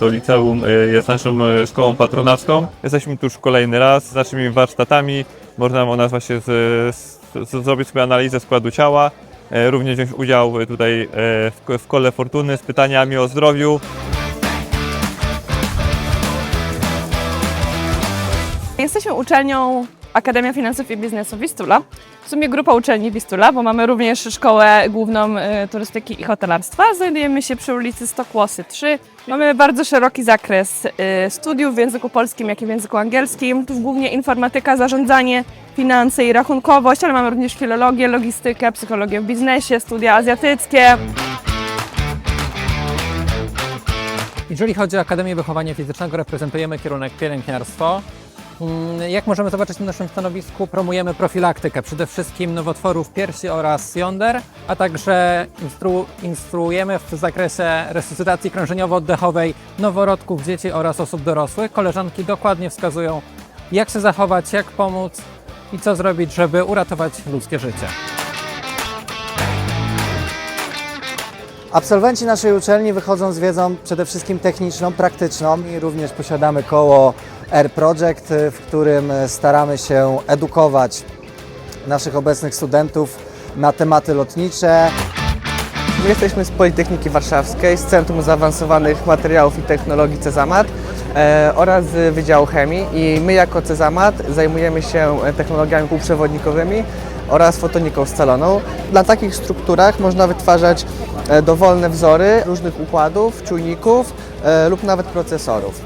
to liceum y, jest naszą y, szkołą patronacką. Jesteśmy tu już kolejny raz z naszymi warsztatami. Można u nas właśnie z, z, z, zrobić sobie analizę składu ciała, y, również wziąć udział tutaj w, w kole fortuny z pytaniami o zdrowiu. Jesteśmy uczelnią Akademia Finansów i Biznesu Wistula. W sumie grupa uczelni Wistula, bo mamy również szkołę główną y, turystyki i hotelarstwa. Znajdujemy się przy ulicy Stokłosy 3. Mamy bardzo szeroki zakres y, studiów w języku polskim, jak i w języku angielskim. Tu głównie informatyka, zarządzanie, finanse i rachunkowość, ale mamy również filologię, logistykę, psychologię w biznesie, studia azjatyckie. Jeżeli chodzi o Akademię Wychowania Fizycznego, reprezentujemy kierunek pielęgniarstwo. Mm, Jak możemy zobaczyć na naszym stanowisku, promujemy profilaktykę przede wszystkim nowotworów piersi oraz jąder, a także instru instruujemy w zakresie resuscytacji krążeniowo-oddechowej noworodków, dzieci oraz osób dorosłych. Koleżanki dokładnie wskazują, jak się zachować, jak pomóc i co zrobić, żeby uratować ludzkie życie. Absolwenci naszej uczelni wychodzą z wiedzą przede wszystkim techniczną, praktyczną i również posiadamy koło Air Project, w którym staramy się edukować naszych obecnych studentów na tematy lotnicze. My jesteśmy z Politechniki Warszawskiej, z Centrum Zaawansowanych Materiałów i Technologii CEZAMAT e, oraz z Wydziału Chemii i my jako CEZAMAT zajmujemy się technologiami półprzewodnikowymi oraz fotoniką scaloną. Na takich strukturach można wytwarzać e, dowolne wzory różnych układów, czujników e, lub nawet procesorów.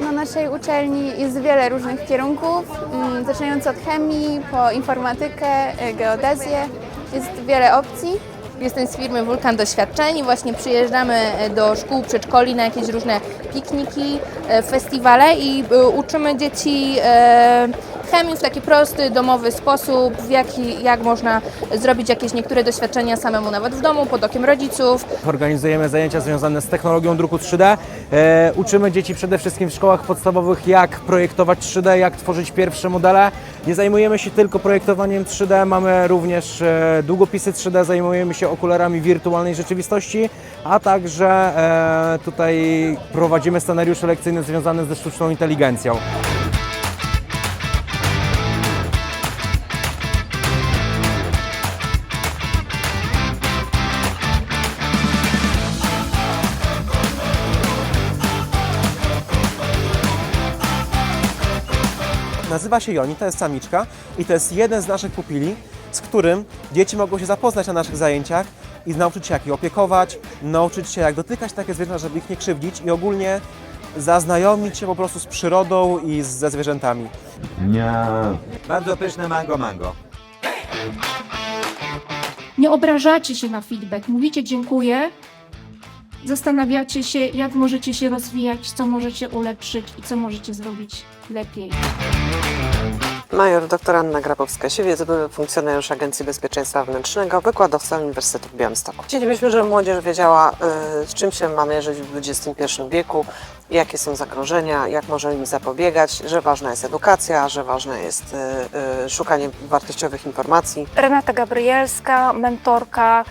Na naszej uczelni jest wiele różnych kierunków, mm, zaczynając od chemii, po informatykę, e, geodezję. Jest wiele opcji. Jestem z firmy Wulkan Doświadczeń. Właśnie przyjeżdżamy do szkół, przedszkoli na jakieś różne pikniki, festiwale i uczymy dzieci chemii w taki prosty, domowy sposób, w jaki, jak można zrobić jakieś niektóre doświadczenia samemu nawet w domu, pod okiem rodziców. Organizujemy zajęcia związane z technologią druku 3D. E, uczymy dzieci przede wszystkim w szkołach podstawowych, jak projektować 3D, jak tworzyć pierwsze modele. Nie zajmujemy się tylko projektowaniem 3D, mamy również e, długopisy 3D, zajmujemy się okularami wirtualnej rzeczywistości, a także e, tutaj prowadzimy scenariusze lekcyjne związane ze sztuczną inteligencją. Nazywa się Joni, to jest samiczka i to jest jeden z naszych pupili, z którym dzieci mogą się zapoznać na naszych zajęciach i nauczyć się jak je opiekować, nauczyć się jak dotykać takie zwierzęta, żeby ich nie krzywdzić i ogólnie zaznajomić się po prostu z przyrodą i ze zwierzętami. Bardzo pyszne mango mango. Nie obrażacie się na feedback, mówicie dziękuję, zastanawiacie się, jak możecie się rozwijać, co możecie ulepszyć i co możecie zrobić lepiej. Major dr Anna Grabowska-Siewiec, były funkcjonariusz Agencji Bezpieczeństwa Wewnętrznego, wykładowca Uniwersytetu w Białymstoku. Chcielibyśmy, żeby młodzież wiedziała, y, z czym się ma mierzyć w XXI wieku, jakie są zagrożenia, jak możemy im zapobiegać, że ważna jest edukacja, że ważne jest y, y, szukanie wartościowych informacji. Renata Gabrielska, mentorka,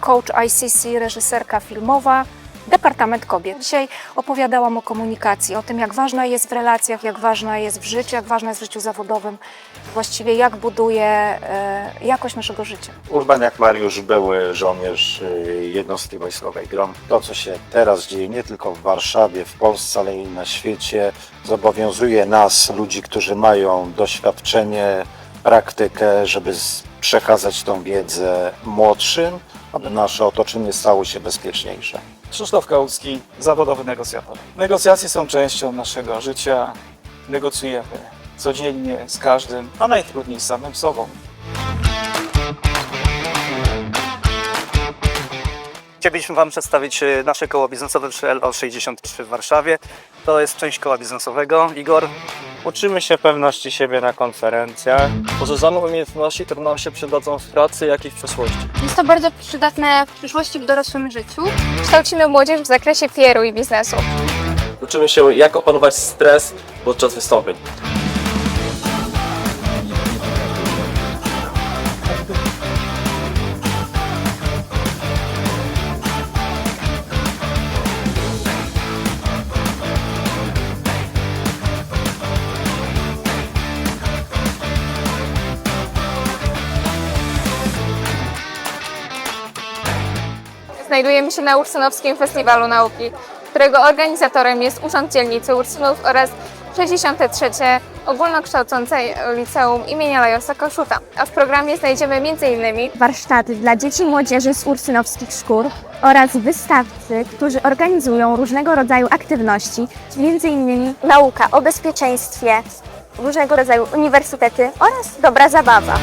coach ICC, reżyserka filmowa, Departament Kobiet. Dzisiaj opowiadałam o komunikacji, o tym, jak ważna jest w relacjach, jak ważna jest w życiu, jak ważna jest w życiu zawodowym, właściwie jak buduje e, jakość naszego życia. Urban jak Mariusz, były żołnierz y, jednostki wojskowej GROM. To, co się teraz dzieje nie tylko w Warszawie, w Polsce, ale i na świecie, zobowiązuje nas, ludzi, którzy mają doświadczenie, praktykę, żeby przekazać tą wiedzę młodszym, aby nasze otoczenie stało się bezpieczniejsze. Krzysztof Kałucki, zawodowy negocjator. Negocjacje są częścią naszego życia. Negocjujemy codziennie z każdym, a najtrudniej z samym sobą. Chcielibyśmy Wam przedstawić e, nasze koło biznesowe przy LO63 w Warszawie. To jest część koła biznesowego. Igor, Uczymy się pewności siebie na konferencjach. Poszerzone umiejętności, które nam się przydadzą w pracy, jak i w przyszłości. Jest to bardzo przydatne w przyszłości w dorosłym życiu. Kształcimy młodzież w zakresie PR-u i biznesu. Uczymy się, jak opanować stres podczas wystąpień. Znajdujemy się na Ursynowskim Festiwalu Nauki, którego organizatorem jest Urząd Dzielnicy Ursynów oraz 63. Ogólnokształcące Liceum imienia Lajosa Kossuta. A w programie znajdziemy m.in. warsztaty dla dzieci i młodzieży z ursynowskich szkół oraz wystawcy, którzy organizują różnego rodzaju aktywności, m.in. nauka o bezpieczeństwie, różnego rodzaju uniwersytety oraz dobra zabawa.